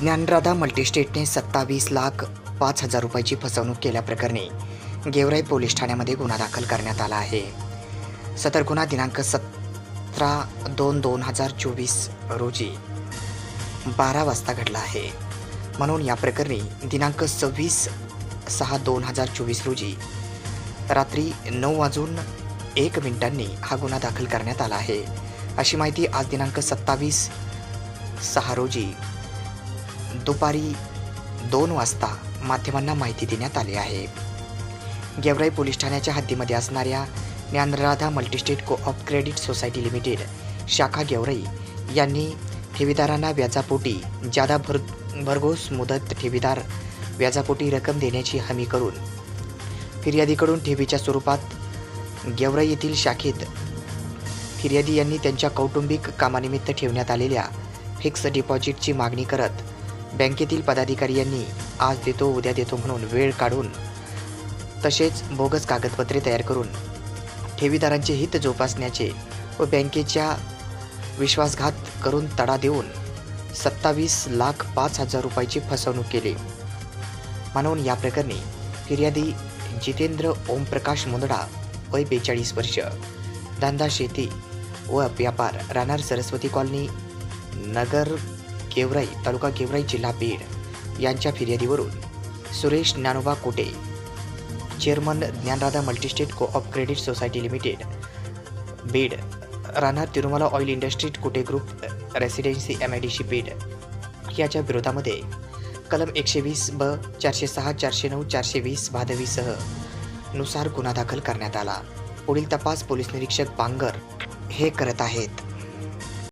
ज्ञानराधा मल्टीस्टेटने सत्तावीस लाख पाच हजार रुपयाची फसवणूक केल्याप्रकरणी गेवराई पोलीस ठाण्यामध्ये गुन्हा दाखल करण्यात आला आहे. सदर गुन्हा दिनांक सतरा दोन दोन हजार चोवीस रोजी बारा वाजता घडला आहे. म्हणून या प्रकरणी दिनांक सव्वीस सहा दोन हजार चोवीस रोजी रात्री नऊ वाजून एक मिनिटांनी हा गुन्हा दाखल करण्यात आला आहे. अशी माहिती आज दिनांक सत्तावीस सहा रोजी दुपारी दोन वाजता माध्यमांना माहिती देण्यात आली आहे. गेवराई पोलीस ठाण्याच्या हद्दीमध्ये असणाऱ्या Dnyanradha multistate co op credit society limited शाखा गेवराई यांनी ठेवीदारांना व्याजापोटी जादा भर भरघोस मुदत ठेवीदार व्याजापोटी रक्कम देण्याची हमी करून फिर्यादीकडून ठेवीच्या स्वरूपात गेवराई येथील शाखेत फिर्यादी यांनी त्यांच्या कौटुंबिक कामानिमित्त ठेवण्यात आलेल्या फिक्स डिपॉझिटची मागणी करत बँकेतील पदाधिकारी यांनी आज देतो उद्या देतो म्हणून वेळ काढून तसेच बोगस कागदपत्रे तयार करून ठेवीदारांचे हित जोपासण्याचे व बँकेच्या विश्वासघात करून तडा देऊन सत्तावीस लाख पाच हजार रुपयाची फसवणूक केली. म्हणून या प्रकरणी फिर्यादी जितेंद्र ओमप्रकाश मुंदडा वय बेचाळीस वर्ष धंदा शेती व व्यापार राहणार सरस्वती कॉलनी नगर गेवराई तालुका गेवराई जिल्हा बीड. यांच्या फिर्यादीवरून Suresh Dnyanoba Kote chairman Dnyanradha multistate co op credit society limited Beed. राहणार Tirumala oil industries Kute group residency M I D C Beed. याच्या विरोधामध्ये कलम एकशे वीस ब चारशे सहा चारशे नऊ चारशे वीस भादवीसहनुसार गुन्हा दाखल करण्यात आला. पुढील तपास पोलीस निरीक्षक बांगर हे करत आहेत.